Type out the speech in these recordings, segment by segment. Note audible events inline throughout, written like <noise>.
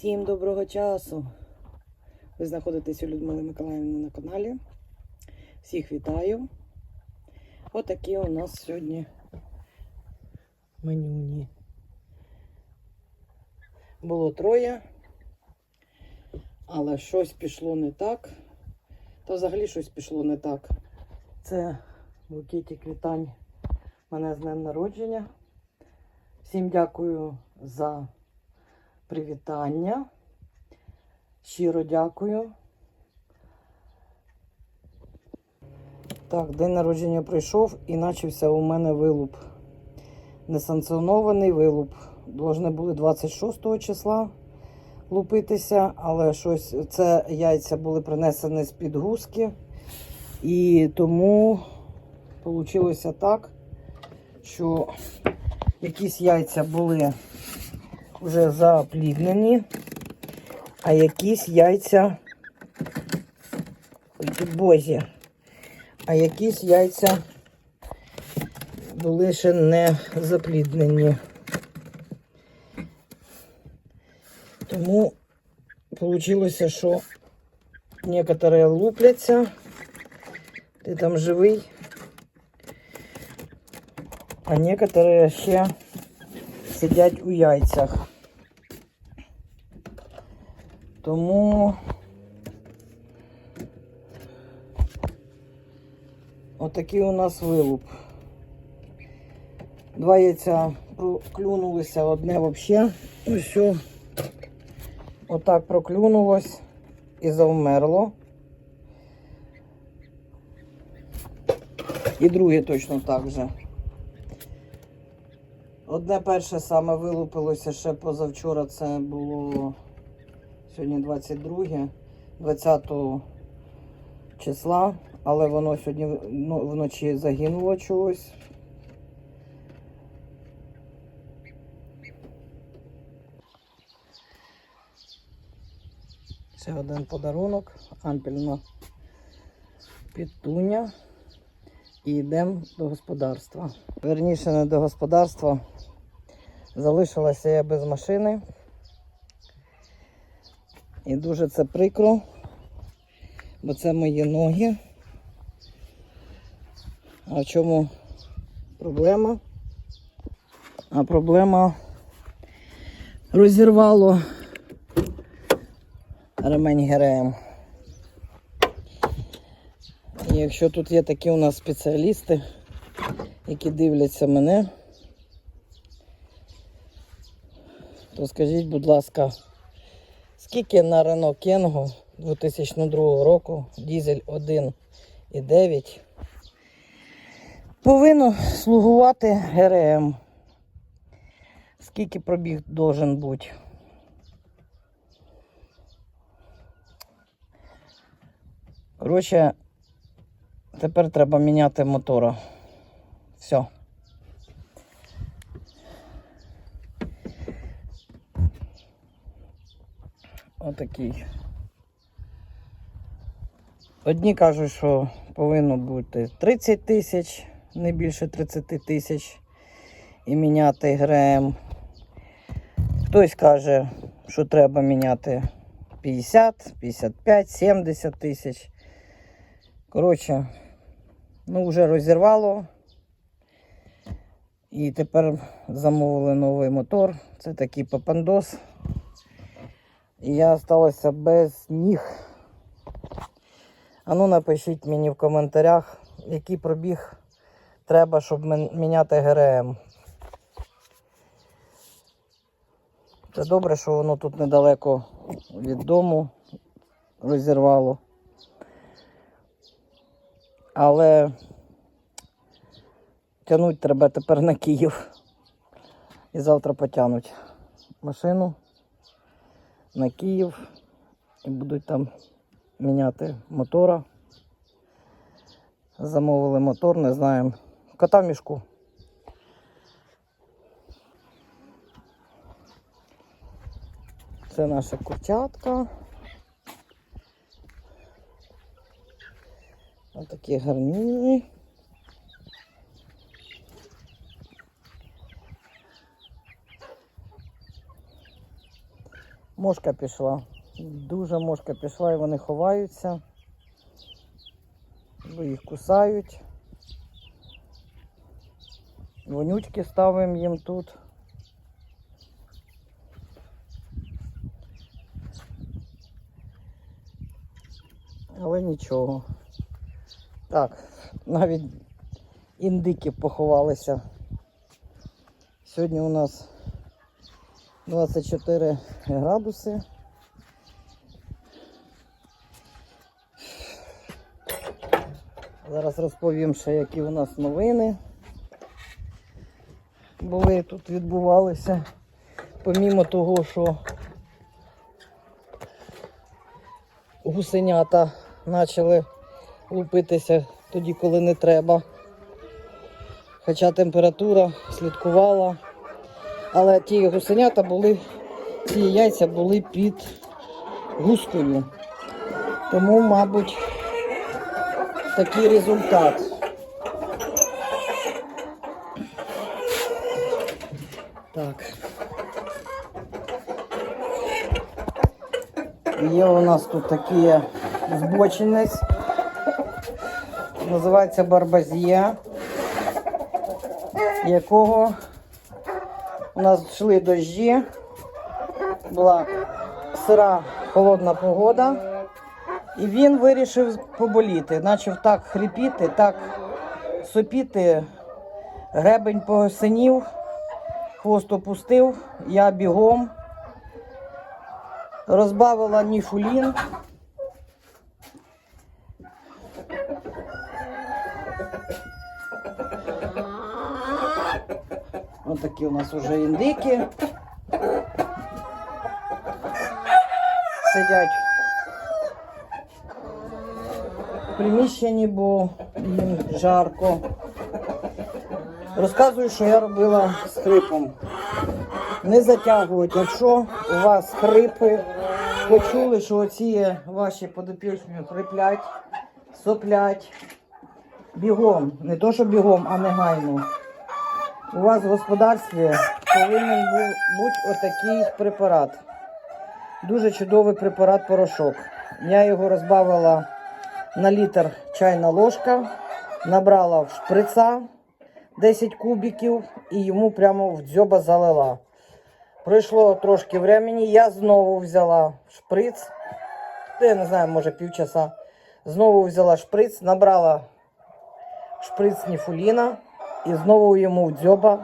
Всім доброго часу! Ви знаходитесь у Людмили Миколаївни на каналі. Всіх вітаю. Отакі у нас сьогодні менюні. Було троє, але щось пішло не так. Та взагалі щось пішло не так. Це букетик вітань мене з днем народження. Всім дякую за привітання. Щиро дякую. Так, день народження прийшов і почався у мене вилуп. Несанкціонований вилуп. Должны були 26 числа лупитися, але щось це яйця були принесені з під гуски. І тому вийшло так, що якісь яйця були вже запліднені, а якісь яйця бозі, а якісь яйця були ще не запліднені. Тому вийшло, що некоторые лупляться. Ти там живий, а некоторые ще сидять у яйцях. Тому отакий у нас вилуп. Два яйця проклюнулися, одне взагалі. Ось. Отак проклюнулось і завмерло. І друге точно так же. Одне перше саме вилупилося ще позавчора. Це було сьогодні 22, 20 числа, але воно сьогодні ну, вночі загинуло чогось. Ще один подарунок, ампільна пітуня. І йдемо до господарства. Верніше не до господарства. Залишилася я без машини. І дуже це прикро, бо це мої ноги. А в чому проблема? А проблема розірвало ремень ГРМ. І якщо тут є такі у нас спеціалісти, які дивляться мене, то скажіть, будь ласка, скільки на Renault Kangoo 2002 року дізель 1,9 повинно слугувати ГРМ? Скільки пробіг должен бути? Коротше, тепер треба міняти мотора. Все. Отакий. Одні кажуть, що повинно бути 30 тисяч, не більше 30 тисяч і міняти ГРМ. Хтось каже, що треба міняти 50, 55, 70 тисяч. Коротше, ну вже розірвало. І тепер замовили новий мотор. Це такий папандос. Я залишилася без ніг. А ну напишіть мені в коментарях, який пробіг треба, щоб міняти ГРМ. Це добре, що воно тут недалеко від дому розірвало. Але тягнуть треба тепер на Київ. І завтра потягнуть машину на Київ і будуть там міняти мотора. Замовили мотор, не знаємо. Кота в мішку. Це наша курчатка. Отакі гарні. Мошка пішла. Дуже мошка пішла і вони ховаються. Бо їх кусають. Вонючки ставимо їм тут. Але нічого. Так, навіть індики поховалися. Сьогодні у нас 24 градуси. Зараз розповім ще, які у нас новини були тут відбувалися. Помімо того, що гусенята почали лупитися тоді, коли не треба. Хоча температура слідкувала. Але ті гусенята були, ці яйця були під гускою. Тому, мабуть, такий результат. Так. Є у нас тут такий збочинець. Називається барбазія, якого у нас йшли дощі, була сира холодна погода, і він вирішив поболіти. Почав так хрипіти, так сопіти, гребень посинів, хвост опустив, я бігом, розбавила ніфулін. Ось такі у нас вже індики. Сидять в приміщенні, бо жарко. Розказую, що я робила з хрипом. Не затягують. Якщо у вас хрипи, почули, що оці ваші подопічні хриплять, соплять. Бігом, не то, що бігом, а негайно. У вас в господарстві повинен бу- бути отакий препарат. Дуже чудовий препарат порошок. Я його розбавила на літр чайна ложка, набрала в шприца 10 кубиків і йому прямо в дзьоба залила. Пройшло трошки времени, я знову взяла шприц, я не знаю, може півчаса. Знову взяла шприц, набрала шприц ніфуліна і знову йому в дзьоба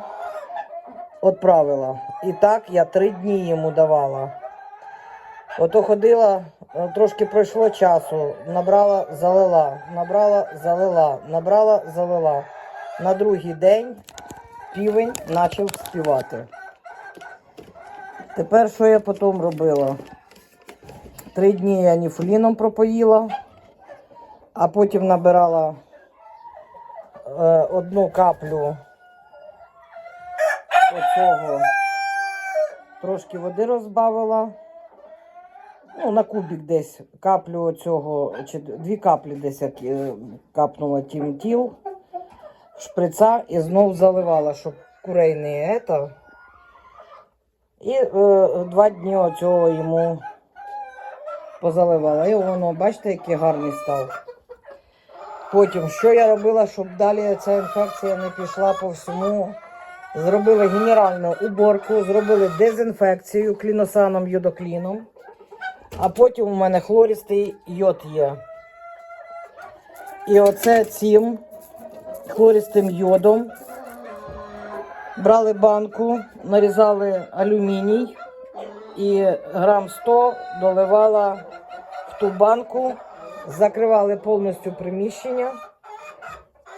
відправила. І так я три дні йому давала. Ото ходила, е, трошки пройшло часу, набрала, залила, набрала, залила, набрала, залила. На другий день півень почав співати. Тепер що я потім робила? Три дні я ніфуліном пропоїла, а потім набирала одну каплю оцього, трошки води розбавила. Ну, на кубик десь каплю оцього, чи дві каплі десь як е, капнула тім тіл, шприца і знов заливала, щоб курей не ето. І е, два дні оцього йому позаливала. І воно, бачите, який гарний став. Потім, що я робила, щоб далі ця інфекція не пішла по всьому. Зробили генеральну уборку, зробили дезінфекцію кліносаном йодокліном. А потім у мене хлористий йод є. І оце цим хлористим йодом брали банку, нарізали алюміній і грам 100 доливала в ту банку, закривали повністю приміщення,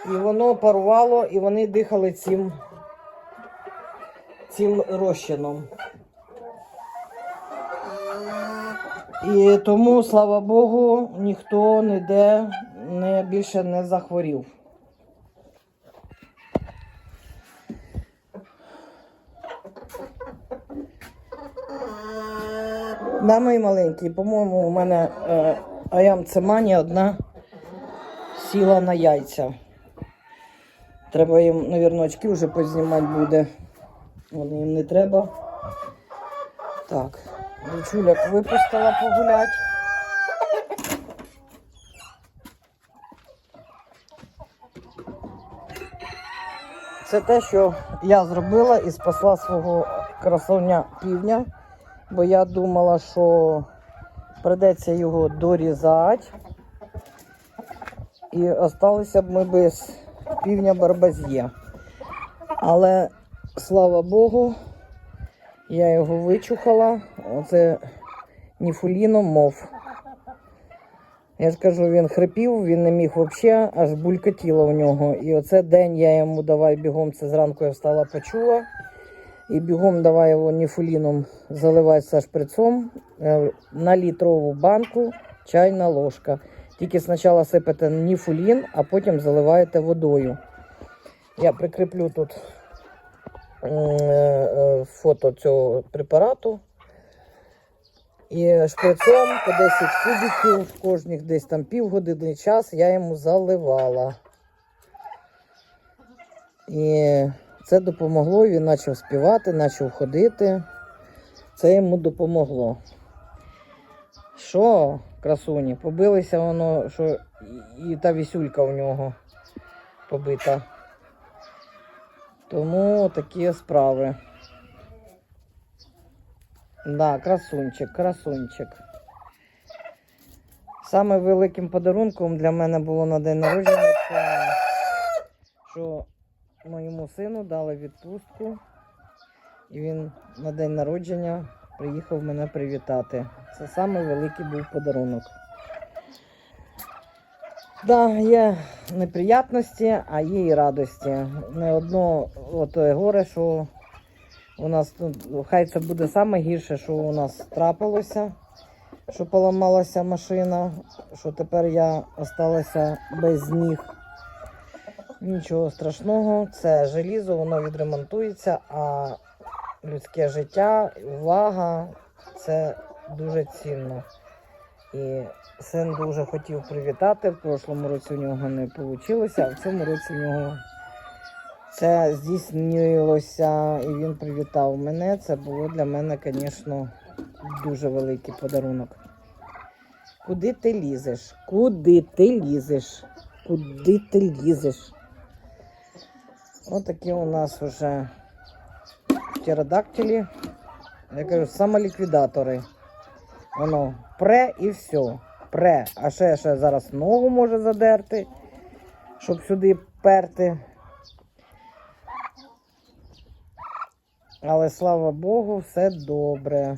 і воно парувало, і вони дихали цим, цим розчином. І тому, слава Богу, ніхто ніде не, більше не захворів. Да, мої маленькі, по-моєму, у мене е, аям цемані одна сіла на яйця. Треба їм, мабуть, очки вже познімати буде. Вони їм не треба. Так. Дівчуляк випустила погулять. Це те, що я зробила і спасла свого красуня півня, бо я думала, що придеться його дорізати. І осталися б ми без півня барбазє. Але слава Богу, я його вичухала. Оце ніфуліном мов. Я ж кажу, він хрипів, він не міг взагалі, аж булькотіло в нього. І оце день я йому давай бігом, це зранку я встала, почула. І бігом давай його ніфуліном заливати со шприцом е, на літрову банку чайна ложка. Тільки спочатку сипете ніфулін, а потім заливаєте водою. Я прикріплю тут е, е, фото цього препарату. І шприцом по 10 кубиків, кожних десь там півгодини час я йому заливала. І це допомогло, він почав співати, почав ходити. Це йому допомогло. Що, красуні, побилися воно, що і, та вісюлька у нього побита. Тому такі справи. Да, красунчик, красунчик. Саме великим подарунком для мене було на день народження, це, що моєму сину дали відпустку, і він на день народження приїхав мене привітати. Це саме великий був подарунок. Да, є неприятності, а є і радості. Не одно от горе, що у нас тут, хай це буде саме гірше, що у нас трапилося, що поламалася машина, що тепер я осталася без ніг. Нічого страшного, це желізо, воно відремонтується, а людське життя, увага це дуже цінно. І син дуже хотів привітати. В прошлому році у нього не вийшло, а в цьому році у нього це здійснилося, і він привітав мене. Це було для мене, звісно, дуже великий подарунок. Куди ти лізеш? Куди ти лізеш? Куди ти лізеш? Отакі у нас вже птеродактилі. Я кажу, самоліквідатори. Воно пре і все. Пре. А ще, ще зараз ногу може задерти, щоб сюди перти. Але слава Богу, все добре.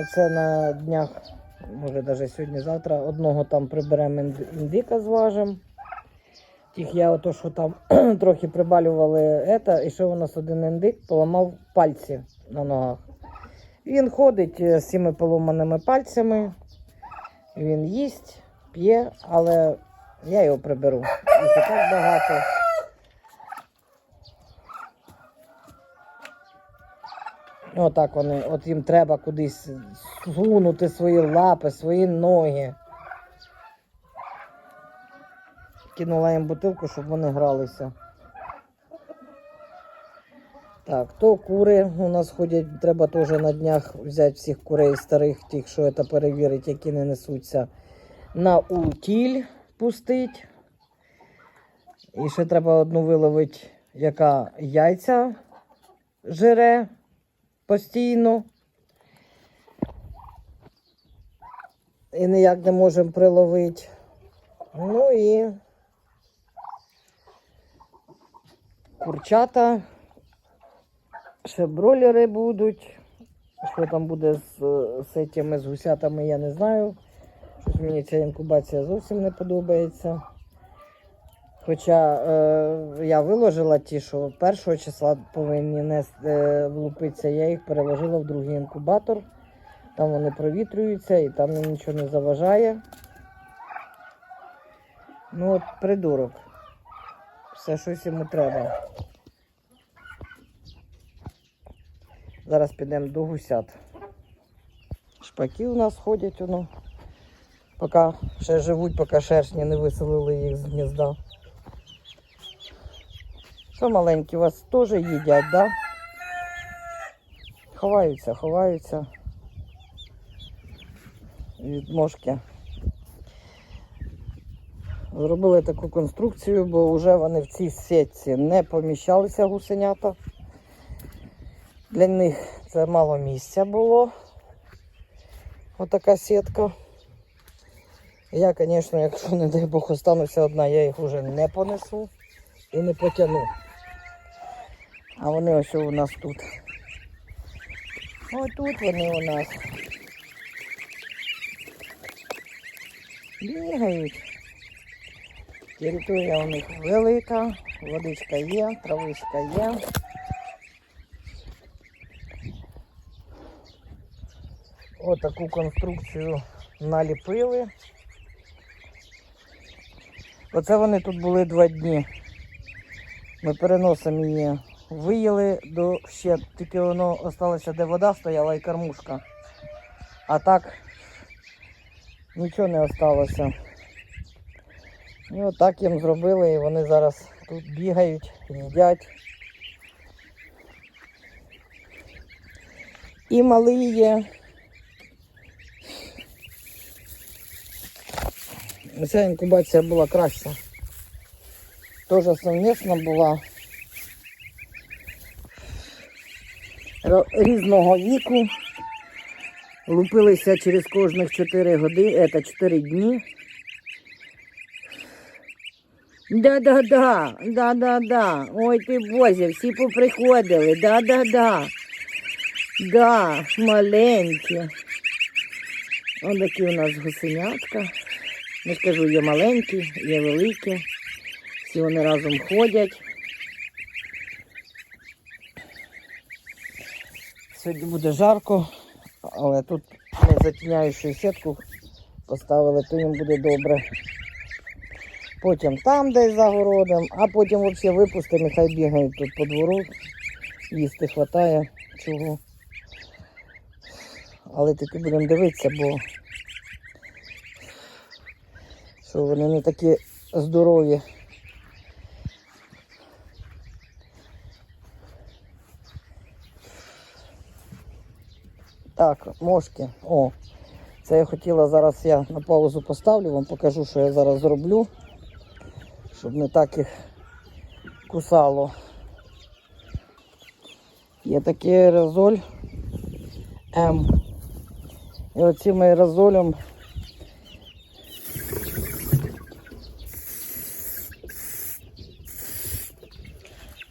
Оце на днях, може навіть сьогодні-завтра, одного там приберемо індика зважимо. Тих я ото, що там <clears throat> трохи прибалювали ета, і ще у нас один індик поламав пальці на ногах. Він ходить е, з цими поломаними пальцями, він їсть, п'є, але я його приберу. Їх так багато. Отак вони, от їм треба кудись сунути свої лапи, свої ноги. Кинула їм бутилку, щоб вони гралися. Так, то кури у нас ходять, треба теж на днях взяти всіх курей старих, тих, що це перевірить, які не несуться, на утіль пустить. І ще треба одну виловити, яка яйця жире постійно. І ніяк не можемо приловити. Ну і курчата. Ще бролери будуть. Що там буде з, з цими з гусятами, я не знаю. Щось мені ця інкубація зовсім не подобається. Хоча е, я виложила ті, що першого числа повинні нести, е, влупитися, я їх переложила в другий інкубатор. Там вони провітрюються і там нічого не заважає. Ну от придурок. Все щось йому треба. Зараз підемо до гусят. Шпаки у нас ходять, воно. Поки ще живуть, поки шершні не виселили їх з гнізда. Що маленькі, у вас теж їдять, да? Ховаються, ховаються від мошки. Зробили таку конструкцію, бо вже вони в цій сітці не поміщалися гусенята. Для них це мало місця було. Отака сітка. Я, звісно, якщо, не дай Бог, остануся одна, я їх вже не понесу і не потягну. А вони ось у нас тут. Ось тут вони у нас. Бігають. Територія у них велика, водичка є, травичка є. Отаку конструкцію наліпили. Оце вони тут були два дні. Ми переносимо її. Виїли до ще, тільки воно осталося, де вода стояла і кормушка. А так нічого не осталося. І отак їм зробили, і вони зараз тут бігають, їдять. І малий є. Ця інкубація була краща. Теж совмісна була. Різного віку. Лупилися через кожних 4 години, це 4 дні. Да-да-да, да-да-да. Ой ти Боже, всі поприходили. Да-да-да. Да, маленькі. Ось такі у нас гусенятка. Не скажу, є маленькі, є великі. Всі вони разом ходять. Сьогодні буде жарко, але тут ми затіняючу сітку поставили, то їм буде добре. Потім там десь за а потім взагалі випустимо, і хай бігають тут по двору. Їсти вистачає чого. Але тільки будемо дивитися, бо що вони не такі здорові. Так, мошки. О, це я хотіла зараз я на паузу поставлю, вам покажу, що я зараз зроблю, щоб не так їх кусало. Є такий аерозоль М. І оцим аерозолем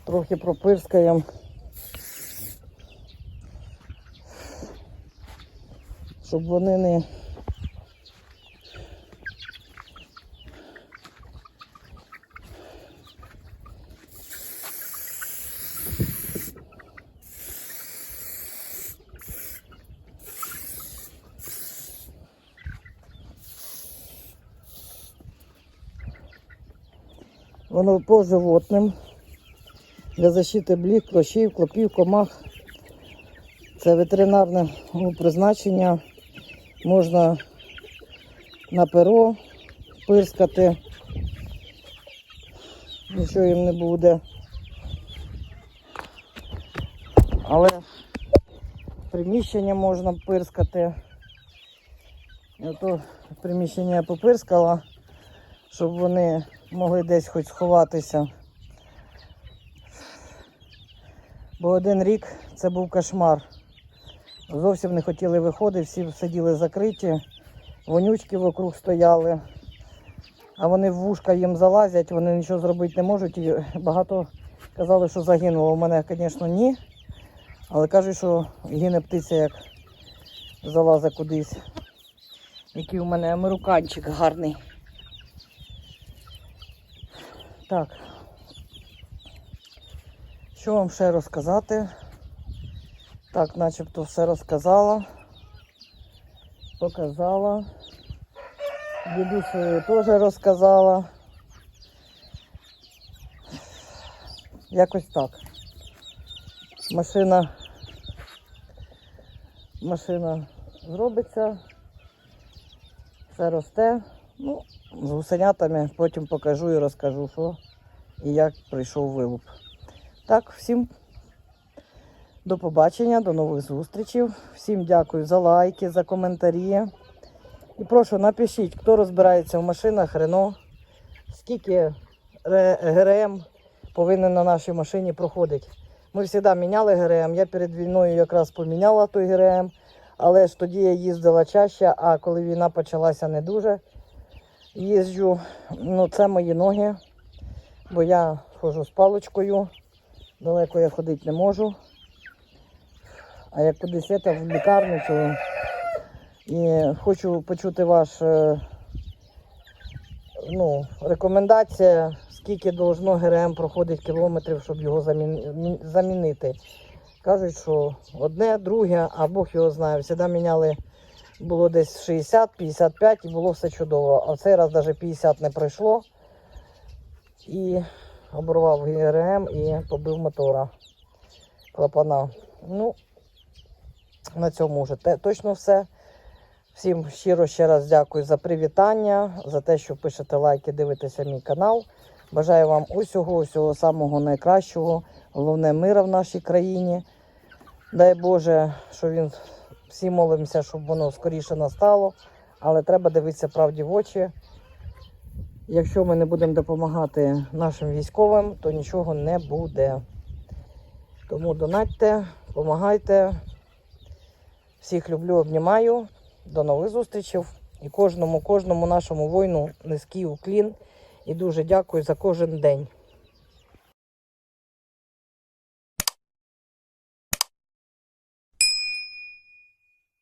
трохи пропирскаємо. Щоб вони не Воно по животним для защити блік, клощів, клопів, комах. Це ветеринарне призначення. Можна на перо пирскати. Нічого їм не буде. Але приміщення можна пирскати. Ото приміщення я попирскала, щоб вони могли десь хоч сховатися. Бо один рік це був кошмар. Зовсім не хотіли виходити, всі сиділи закриті, вонючки вокруг стояли, а вони в вушка їм залазять, вони нічого зробити не можуть. І багато казали, що загинуло. У мене, звісно, ні. Але кажуть, що гине птиця, як залазить кудись. Який у мене американчик гарний. Так. Що вам ще розказати? Так, начебто все розказала. Показала. Дідусю теж розказала. Якось так. Машина. Машина зробиться. Все росте. Ну, з гусенятами потім покажу і розкажу, що і як прийшов вилуп. Так, всім До побачення, до нових зустрічей. Всім дякую за лайки, за коментарі. І прошу, напишіть, хто розбирається в машинах Рено, скільки ГРМ повинен на нашій машині проходити. Ми завжди міняли ГРМ. Я перед війною якраз поміняла той ГРМ, але ж тоді я їздила чаще, а коли війна почалася не дуже їжджу. Ну, це мої ноги, бо я ходжу з паличкою, далеко я ходити не можу. А як кудись це в лікарню, то і хочу почути ваш е, ну, рекомендація, скільки должно ГРМ проходить кілометрів, щоб його замінити. Кажуть, що одне, друге, а Бог його знає. Всегда міняли, було десь 60-55 і було все чудово. А в цей раз навіть 50 не пройшло. І оборвав ГРМ і побив мотора клапана. Ну, на цьому вже точно все. Всім щиро ще раз дякую за привітання, за те, що пишете лайки, дивитеся мій канал. Бажаю вам усього, усього самого найкращого. Головне мира в нашій країні. Дай Боже, що він всі молимося, щоб воно скоріше настало. Але треба дивитися правді в очі. Якщо ми не будемо допомагати нашим військовим, то нічого не буде. Тому донатьте, допомагайте. Всіх люблю, обнімаю. До нових зустрічей. І кожному, кожному нашому воїну низький уклін. І дуже дякую за кожен день.